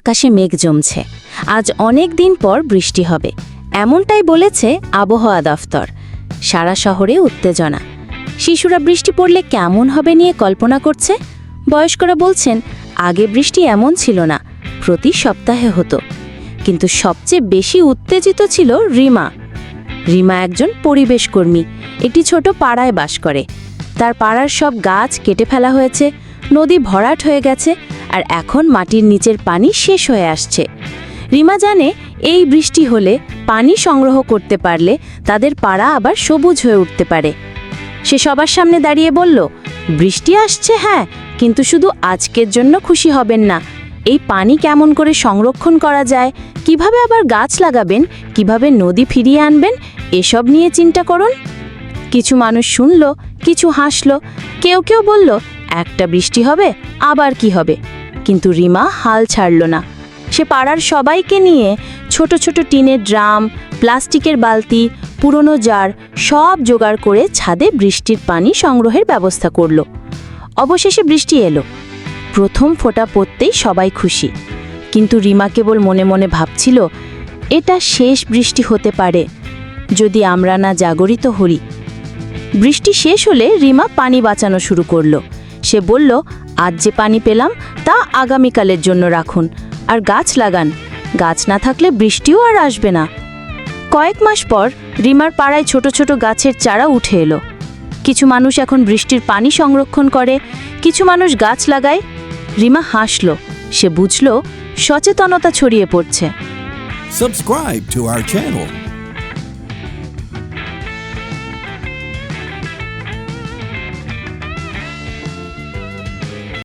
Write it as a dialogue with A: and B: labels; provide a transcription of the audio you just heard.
A: আকাশে মেঘ জমছে। আজ অনেক দিন পর বৃষ্টি হবে। এমনটাই বলেছে আবহাওয়া দফতর। সারা শহরে উত্তেজনা। শিশুরা বৃষ্টি পড়লে কেমন হবে নিয়ে কল্পনা করছে? বয়স্করা বলছেন, আগে বৃষ্টি এমন ছিল না, প্রতি সপ্তাহে হতো। কিন্তু সবচেয়ে বেশি উত্তেজিত ছিল রিমা। রিমা একজন পরিবেশকর্মী একটি ছোট পাড়ায় বাস করে। তার পাড়ার সব গাছ কেটে ফেলা হয়েছে, নদী ভরাট হয়ে গেছে আর এখন মাটির নিচের পানি শেষ হয়ে আসছে। রিমা জানে এই বৃষ্টি হলে পানি সংগ্রহ করতে পারলে তাদের পাড়া আবার সবুজ হয়ে উঠতে পারে। সে সবার সামনে দাঁড়িয়ে বলল, বৃষ্টি আসছে হ্যাঁ কিন্তু শুধু আজকের জন্য খুশি হবেন না। এই পানি কেমন করে সংরক্ষণ করা যায়? কীভাবে আবার গাছ লাগাবেন? কীভাবে নদী ফিরিয়ে আনবেন? এসব নিয়ে চিন্তা করুন। কিছু মানুষ শুনল, কিছু হাসল। কেউ কেউ বলল, একটা বৃষ্টি হবে, আবার কি হবে? কিন্তু রিমা হাল ছাড়ল না। সে পাড়ার সবাইকে নিয়ে ছোট ছোট টিনের ড্রাম, প্লাস্টিকের বালতি, পুরনো জার সব জোগাড় করে ছাদে বৃষ্টির পানি সংগ্রহের ব্যবস্থা করল। অবশেষে বৃষ্টি এলো। প্রথম ফোঁটা পড়তেই সবাই খুশি। কিন্তু রিমা কেবল মনে মনে ভাবছিল, এটা শেষ বৃষ্টি হতে পারে, যদি আমরা না জাগরিত হরি বৃষ্টি শেষ হলে রিমা পানি বাঁচানো শুরু করল। সে বলল আজ যে পানি পেলাম, তা আগামীকালের জন্য রাখুন। আর গাছ লাগান। গাছ না থাকলে বৃষ্টিও আর আসবে না। কয়েক মাস পর রিমার পাড়ায় ছোট ছোট গাছের চারা উঠে এলো। কিছু মানুষ এখন বৃষ্টির পানি সংরক্ষণ করে, কিছু মানুষ গাছ লাগায়। রিমা হাসল। সে বুঝল, সচেতনতা ছড়িয়ে পড়ছে।